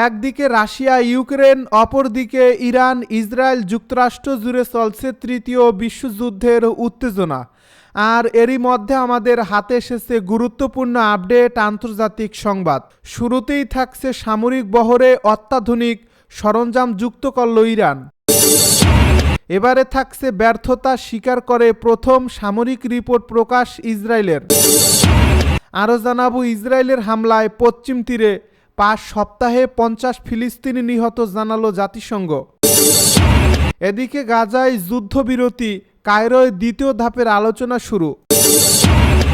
একদিকে Russia, Ukraine, অপরদিকে Iran, Israel যুক্তরাষ্ট্র জুড়ে চলছে তৃতীয় বিশ্বযুদ্ধের উত্তেজনা। আর এরই মধ্যে আমাদের হাতে এসেছে গুরুত্বপূর্ণ আপডেট, আন্তর্জাতিক সংবাদ। শুরুতেই থাকছে সামরিক বহরে অত্যাধুনিক সরঞ্জাম যুক্ত করল ইরান। এবারে থাকছে ব্যর্থতা স্বীকার করে প্রথম সামরিক রিপোর্ট প্রকাশ ইসরায়েলের। আরও জানাব, ইসরায়েলের হামলায় পশ্চিম তীরে পাঁচ সপ্তাহে পঞ্চাশ ফিলিস্তিনি নিহত জানালো জাতিসংঘ। এদিকে গাজায় যুদ্ধবিরতি, কায়রোয় দ্বিতীয় ধাপের আলোচনা শুরু।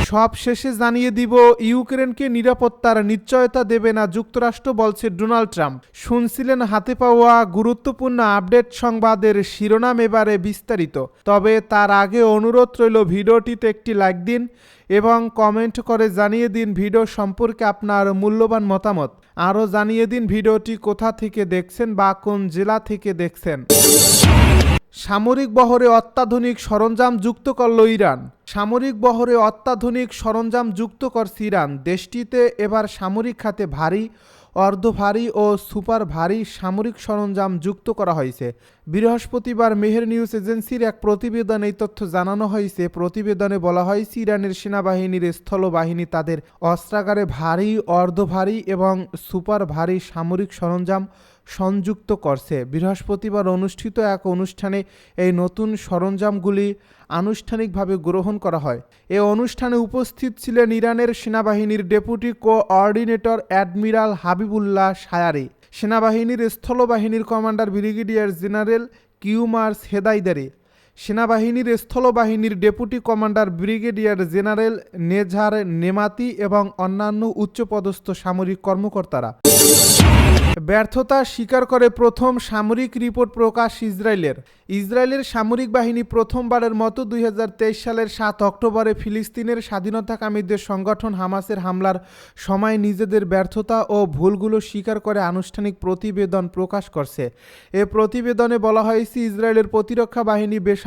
সব শেষে জানিয়ে দিব, ইউক্রেনকে নিরাপত্তার নিশ্চয়তা দেবে না যুক্তরাষ্ট্র, বলছে ডোনাল্ড ট্রাম্প। শুনছিলেন হাতে পাওয়া গুরুত্বপূর্ণ আপডেট সংবাদের শিরোনাম এবারে বিস্তারিত। তবে তার আগে অনুরোধ রইল ভিডিওটিতে একটি লাইক দিন এবং কমেন্ট করে জানিয়ে দিন ভিডিও সম্পর্কে আপনার মূল্যবান মতামত। আরও জানিয়ে দিন ভিডিওটি কোথা থেকে দেখছেন বা কোন জেলা থেকে দেখছেন। সামরিক বহরে অত্যাধুনিক সরঞ্জাম যুক্ত করল ইরান। সামরিক বহরে অত্যাধুনিক সরঞ্জাম যুক্ত করছে ইরান দেশটিতে এবার সামরিক খাতে ভারী, অর্ধ ভারী ও সুপার ভারী সামরিক সরঞ্জাম যুক্ত করা হয়েছে। বৃহস্পতিবার মেহের নিউজ এজেন্সির এক প্রতিবেদনে এই তথ্য জানানো হয়েছে। প্রতিবেদনে বলা হয় ইরানের সেনাবাহিনীর স্থলবাহিনী তাদের অস্ত্রাগারে ভারী, অর্ধ ভারী এবং সুপার ভারী সামরিক সরঞ্জাম সংযুক্ত করছে। বৃহস্পতিবার অনুষ্ঠিত এক অনুষ্ঠানে এই নতুন সরঞ্জামগুলি আনুষ্ঠানিকভাবে গ্রহণ করা হয়। এ অনুষ্ঠানে উপস্থিত ছিলেন ইরানের সেনাবাহিনীর deputy coordinator admiral Habibullah Sayari সেনাবাহিনীর স্থলবাহিনীর commander brigadier general Kiumars Heydari সেনাবাহিনীর স্থলবাহিনীর deputy commander brigadier general Nozar Nemati এবং অন্যান্য উচ্চপদস্থ সামরিক কর্মকর্তারা। ব্যর্থতা স্বীকার করে প্রথম সামরিক রিপোর্ট প্রকাশ ইসরায়েলের। ইসরায়েলের সামরিক বাহিনী প্রথমবারের মতো দুই হাজার তেইশ সালের সাত অক্টোবরে ফিলিস্তিনের স্বাধীনতাকামীদের সংগঠন হামাসের হামলার সময় নিজেদের ব্যর্থতা ও ভুলগুলো স্বীকার করে আনুষ্ঠানিক প্রতিবেদন প্রকাশ করছে। এ প্রতিবেদনে বলা হয়েছে, ইসরায়েলের প্রতিরক্ষা বাহিনী বেসামরিক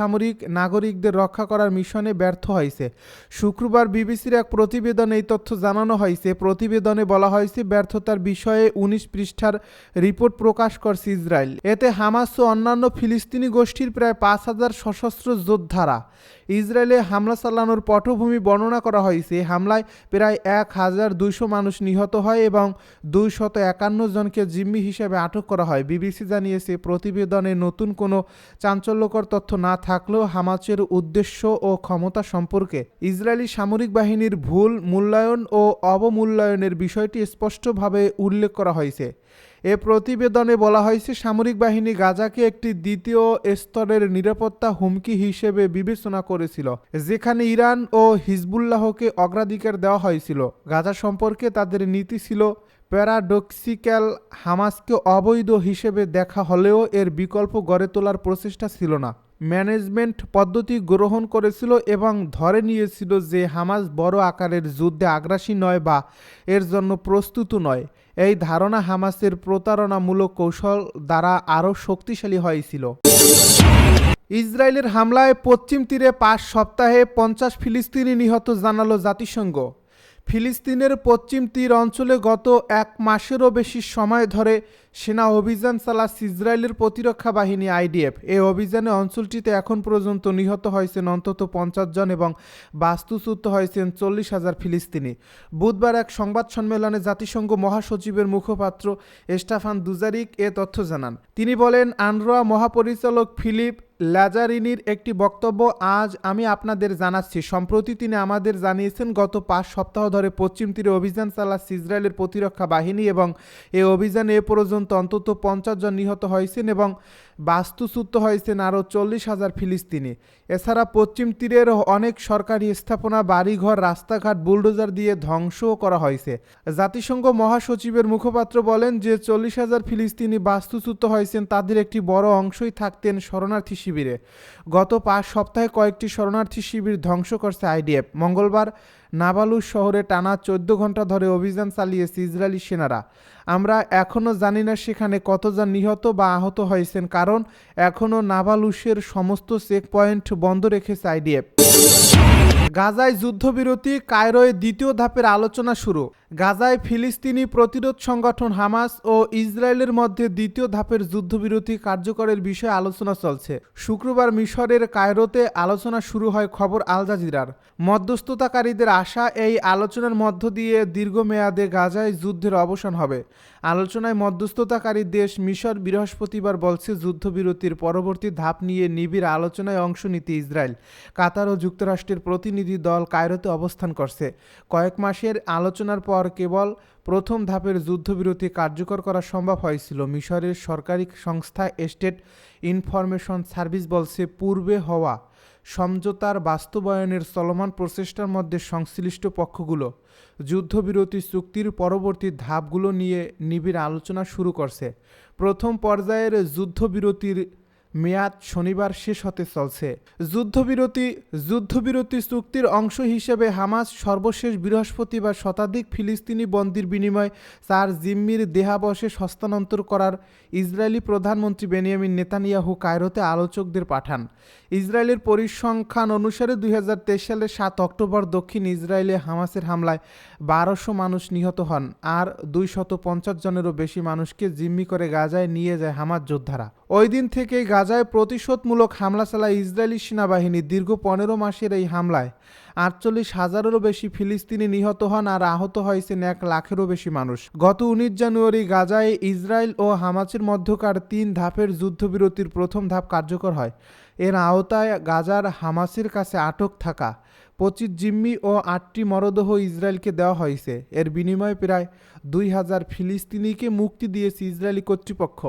নাগরিকদের রক্ষা করার মিশনে ব্যর্থ হয়েছে। শুক্রবার বিবিসির এক প্রতিবেদনে এই তথ্য জানানো হয়েছে। প্রতিবেদনে বলা হয়েছে, ব্যর্থতার বিষয়ে উনিশ পৃষ্ঠার রিপোর্ট প্রকাশ করছে ইসরায়েল। এতে হামাস ও অন্যান্য ফিলিস্তিনি গোষ্ঠীর প্রায় পাঁচ হাজার সশস্ত্র যোদ্ধারা। ইসরায়েলে হামলা চালানোর পটভূমি বর্ণনা করা হয়েছে। হামলায় প্রায় এক হাজার দুইশো মানুষ নিহত হয় এবং দুইশত একান্ন জনকে জিম্মি হিসেবে আটক করা হয়। বিবিসি জানিয়েছে, প্রতিবেদনে নতুন কোনো চাঞ্চল্যকর তথ্য না থাকলেও হামাসের উদ্দেশ্য ও ক্ষমতা সম্পর্কে। ইসরায়েলি সামরিক বাহিনীর ভুল, মূল্যায়ন ও অবমূল্যায়নের বিষয়টি স্পষ্টভাবে উল্লেখ করা হয়েছে। এ প্রতিবেদনে বলা হয়েছে, সামরিক বাহিনী গাজাকে একটি দ্বিতীয় স্তরের নিরাপত্তা হুমকি হিসেবে বিবেচনা করেছিল, যেখানে ইরান ও হিজবুল্লাহকে অগ্রাধিকার দেওয়া হয়েছিল। গাজা সম্পর্কে তাদের নীতি ছিল, প্যারাডক্সিক্যাল হামাসকে অবৈধ হিসেবে দেখা হলেও এর বিকল্প গড়ে তোলার প্রচেষ্টা ছিল না। ম্যানেজমেন্ট পদ্ধতি গ্রহণ করেছিল এবং ধরে নিয়েছিল যে হামাস বড় আকারের যুদ্ধে আগ্রাসী নয় বা এর জন্য প্রস্তুত নয়। এই ধারণা হামাসের প্রতারণামূলক কৌশল দ্বারা আরও শক্তিশালী হয়েছিল। ইসরায়েলের হামলায় পশ্চিম তীরে পাঁচ সপ্তাহে পঞ্চাশ ফিলিস্তিনি নিহত জানালো জাতিসংঘ। ফিলিস্তিনের পশ্চিম তীর অঞ্চলে গত এক মাসেরও বেশি সময় ধরে সেনা অভিযান চালাচ্ছে ইসরায়েলের প্রতিরক্ষা বাহিনী আইডিএফ। এই অভিযানে অঞ্চলটিতে এখন পর্যন্ত নিহত হয়েছেন অন্তত পঞ্চাশ জন এবং বাস্তুচ্যুত হয়েছেন চল্লিশ হাজার ফিলিস্তিনি। বুধবার এক সংবাদ সম্মেলনে জাতিসংঘ মহাসচিবের মুখপাত্র এস্টাফান দুজারিক এ তথ্য জানান। তিনি বলেন, আনরোয়া মহাপরিচালক ফিলিপ ল্যাজারিনির একটি বক্তব্য আজ আমি আপনাদের জানাচ্ছি। সম্প্রতি তিনি আমাদের জানিয়েছেন, গত পাঁচ সপ্তাহ ধরে পশ্চিম তীরে অভিযান চালাচ্ছে ইসরায়েলের প্রতিরক্ষা বাহিনী এবং এই অভিযানে এ পর্যন্ত অন্তত পঞ্চাশ জন নিহত হয়েছেন এবং বাস্তুচ্যুত হয়েছেন আরও চল্লিশ হাজার ফিলিস্তিনি। এছাড়া পশ্চিম তীরের অনেক সরকারি স্থাপনা, বাড়িঘর, রাস্তাঘাট, বুলডোজার দিয়ে ধ্বংসও করা হয়েছে। জাতিসংঘ মহাসচিবের মুখপাত্র বলেন যে চল্লিশ হাজার ফিলিস্তিনি বাস্তুচ্যুত হয়েছেন, তাদের একটি বড় অংশই থাকতেন শরণার্থী শিবিরে। গত পাঁচ সপ্তাহে কয়েকটি শরণার্থী শিবির ধ্বংস করছে আইডিএফ। মঙ্গলবার নাবালুস শহরে টানা চোদ্দ ঘণ্টা ধরে অভিযান চালিয়েছে ইসরায়েলি সেনারা। আমরা এখনও জানি না সেখানে কতজন নিহত বা আহত হয়েছেন, কারণ এখনও নাবালুসের সমস্ত চেক পয়েন্ট বন্ধ রেখেছে আইডিএফ। গাজায় যুদ্ধবিরতি, কায়রোয় দ্বিতীয় ধাপের আলোচনা শুরু। গাজায় ফিলিস্তিনি প্রতিরোধ সংগঠন হামাস ও ইসরায়েলের মধ্যে দ্বিতীয় ধাপের যুদ্ধবিরতি কার্যকরের বিষয়ে আলোচনা চলছে। শুক্রবার মিশরের কায়রোতে আলোচনা শুরু হয় খবর আল জাজিরার। মধ্যস্থতাকারীদের আশা এই আলোচনার মধ্য দিয়ে দীর্ঘমেয়াদে গাজায় যুদ্ধের অবসান হবে। আলোচনায় মধ্যস্থতাকারী দেশ মিশর বৃহস্পতিবার বলছে, যুদ্ধবিরতির পরবর্তী ধাপ নিয়ে নিবিড় আলোচনায় অংশ নিতে ইসরায়েল, কাতার ও যুক্তরাষ্ট্রের প্রতিনিধি দল কায়রোতে অবস্থান করছে। কয়েক মাসের আলোচনার পর কেবল প্রথম ধাপের যুদ্ধবিরতি কার্যকর করা সম্ভব হয়েছিল। মিশরের সরকারি সংস্থা স্টেট ইনফরমেশন সার্ভিস বলছে, পূর্বে হওয়া সমঝোতার বাস্তবায়নের চলমান প্রচেষ্টার মধ্যে সংশ্লিষ্ট পক্ষগুলো যুদ্ধবিরতি চুক্তির পরবর্তী ধাপগুলো নিয়ে নিবিড় আলোচনা শুরু করছে। প্রথম পর্যায়ের যুদ্ধবিরতির মেয়াদ শনিবার শেষ হতে চলছে। যুদ্ধবিরতি যুদ্ধবিরতি চুক্তির অংশ হিসেবে হামাস সর্বশেষ বৃহস্পতিবার শতাধিক ফিলিস্তিনি বন্দির বিনিময়ে চার জিম্মির দেহাবশেষ হস্তান্তর করার ইসরায়েলি প্রধানমন্ত্রী বেনিয়ামিন নেতানিয়াহু কায়রোতে আলোচকদের পাঠান। ইসরায়েলের পরিসংখ্যান অনুসারে দুই সালের সাত অক্টোবর দক্ষিণ ইসরায়েলে হামাসের হামলায় বারোশো মানুষ নিহত হন আর পঞ্চাশ জনেরও বেশি মানুষকে জিম্মি করে গাজায় নিয়ে যায় হামাস যোদ্ধারা। ওই দিন থেকেই গাজায় প্রতিশোধমূলক হামলা চালায় ইসরায়েলি সেনাবাহিনী দীর্ঘ পনেরো মাসের এই হামলায়। আটচল্লিশ হাজারেরও বেশি ফিলিস্তিনি নিহত হন আর আহত হয়েছেন এক লাখেরও বেশি মানুষ। গত উনিশ জানুয়ারি গাজায় ইসরায়েল ও হামাসের মধ্যকার তিন ধাপের যুদ্ধবিরতির প্রথম ধাপ কার্যকর হয়। এর আওতায় গাজার হামাসের কাছে আটক থাকা পঁচিশ জিম্মি ও আটটি মরদেহ ইসরায়েলকে দেওয়া হয়েছে। এর বিনিময়ে প্রায় দুই হাজার ফিলিস্তিনিকে মুক্তি দিয়েছে ইসরায়েলি কর্তৃপক্ষ।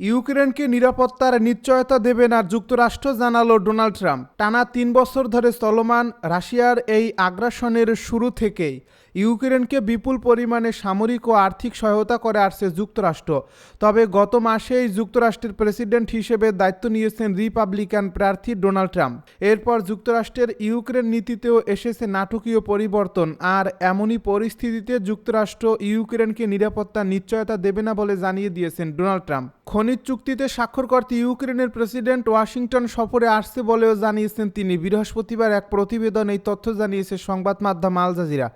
ইউক্রেনকে নিরাপত্তার নিশ্চয়তা দেবে না যুক্তরাষ্ট্র, জানালো ডোনাল্ড ট্রাম্প। টানা তিন বছর ধরে চলমান রাশিয়ার এই আগ্রাসনের শুরু থেকেই ইউক্রেনকে বিপুল পরিমাণে সামরিক ও আর্থিক সহায়তা করে আসছে যুক্তরাষ্ট্র। তবে গত মাসেই যুক্তরাষ্ট্রের প্রেসিডেন্ট হিসেবে দায়িত্ব নিয়েছেন রিপাবলিকান প্রার্থী ডোনাল্ড ট্রাম্প। এরপর যুক্তরাষ্ট্রের ইউক্রেন নীতিতেও এসেছে নাটকীয় পরিবর্তন, আর এমনই পরিস্থিতিতে যুক্তরাষ্ট্র ইউক্রেনকে নিরাপত্তার নিশ্চয়তা দেবে না বলে জানিয়ে দিয়েছেন ডোনাল্ড ট্রাম্প। খনিজ চুক্তিতে স্বাক্ষর করতে ইউক্রেনের প্রেসিডেন্ট ওয়াশিংটন সফরে আসছে বলেও জানিয়েছেন তিনি। বৃহস্পতিবার এক প্রতিবেদন এই তথ্য জানিয়েছে সংবাদ মাধ্যম Al Jazeera.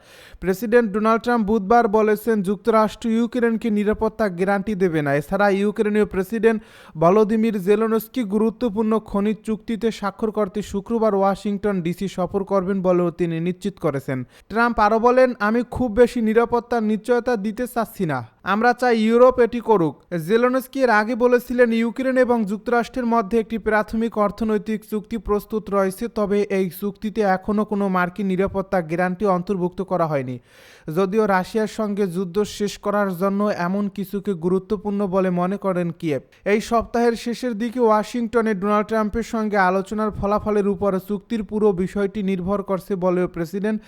President Donald Trump বুধবার বলেছেন যুক্তরাষ্ট্র ইউক্রেনকে নিরাপত্তা গ্যারান্টি দেবে না। এছাড়া ইউক্রেনীয় প্রেসিডেন্ট ভলোদিমির জেলোনস্কি গুরুত্বপূর্ণ খনিজ চুক্তিতে স্বাক্ষর করতে শুক্রবার ওয়াশিংটন ডিসি সফর করবেন বলেও তিনি নিশ্চিত করেছেন। ট্রাম্প আরও বলেন, আমি খুব বেশি নিরাপত্তার নিশ্চয়তা দিতে চাচ্ছি না। আমরা চাই ইউরোপ এটি করুক। জেলোনস্কি এর আগে বলেছিলেন, ইউক্রেন এবং যুক্তরাষ্ট্রের মধ্যে একটি প্রাথমিক অর্থনৈতিক চুক্তি প্রস্তুত রয়েছে, তবে এই চুক্তিতে এখনও কোনো মার্কিন নিরাপত্তা গ্যারান্টি অন্তর্ভুক্ত করা হয়নি। যদিও রাশিয়ার সঙ্গে যুদ্ধ শেষ করার জন্য এমন কিছুকে গুরুত্বপূর্ণ বলে মনে করেন কিয়েভ। এই সপ্তাহের শেষের দিকে ওয়াশিংটনে ডোনাল্ড ট্রাম্পের সঙ্গে আলোচনার ফলাফলের উপর চুক্তির পুরো বিষয়টি নির্ভর করছে বলেও প্রেসিডেন্ট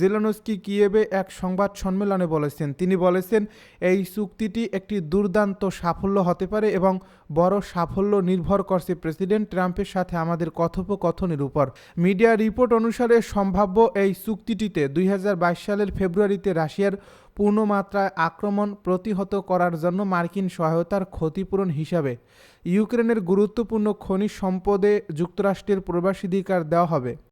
জেলোনস্কি কিয়েভে এক সংবাদ সম্মেলনে বলেছেন। তিনি বলেছেন, এই চুক্তিটি একটি দুর্দান্ত সাফল্য হতে পারে এবং বড় সাফল্য নির্ভর করছে প্রেসিডেন্ট ট্রাম্পের সাথে আমাদের কথোপকথনের উপর। মিডিয়া রিপোর্ট অনুসারে সম্ভাব্য এই চুক্তিটিতে দুই হাজার বাইশ সালের ফেব্রুয়ারিতে রাশিয়ার পূর্ণমাত্রায় আক্রমণ প্রতিহত করার জন্য মার্কিন সহায়তার ক্ষতিপূরণ হিসাবে ইউক্রেনের গুরুত্বপূর্ণ খনিজ সম্পদে যুক্তরাষ্ট্রের প্রবেশাধিকার দেওয়া হবে।